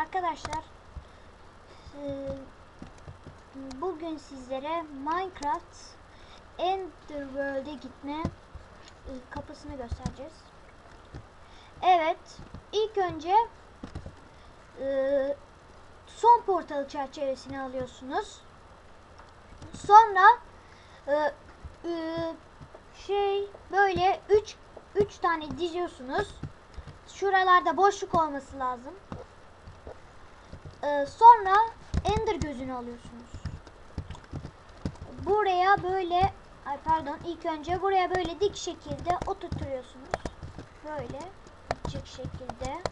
Arkadaşlar e, bugün sizlere Minecraft Enderworld'e gitme e, kapısını göstereceğiz. Evet, ilk önce e, son portalı çerçevesini alıyorsunuz. Sonra şey böyle 3 3 tane diziyorsunuz. Şuralarda boşluk olması lazım. Ee, sonra ender gözünü alıyorsunuz. Buraya böyle ay pardon ilk önce buraya böyle dik şekilde oturtuyorsunuz. Böyle dik şekilde.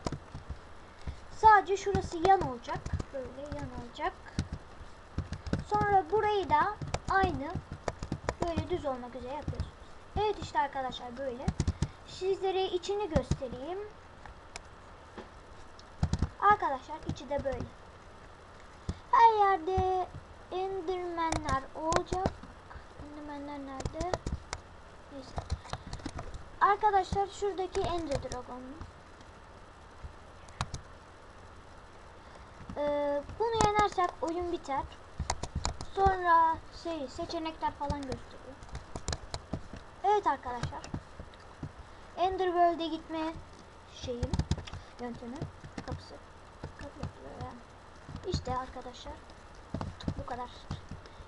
Sadece şurası yan olacak. Böyle yan olacak. Sonra burayı da aynı böyle düz olmak üzere yapıyorsunuz. Evet işte arkadaşlar böyle. Sizlere içini göstereyim. Arkadaşlar içi de böyle. Her yerde endermenler olacak. Endermenler nerede? Neyse. Arkadaşlar şuradaki ender dragon. Ee, bunu yenersek oyun biter. Sonra şey seçenekler falan gösteriyor. Evet arkadaşlar. Enderworld'e gitme şeyim yöntemi kapısı. İşte arkadaşlar bu kadar.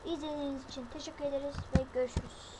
İzlediğiniz için teşekkür ederiz ve görüşürüz.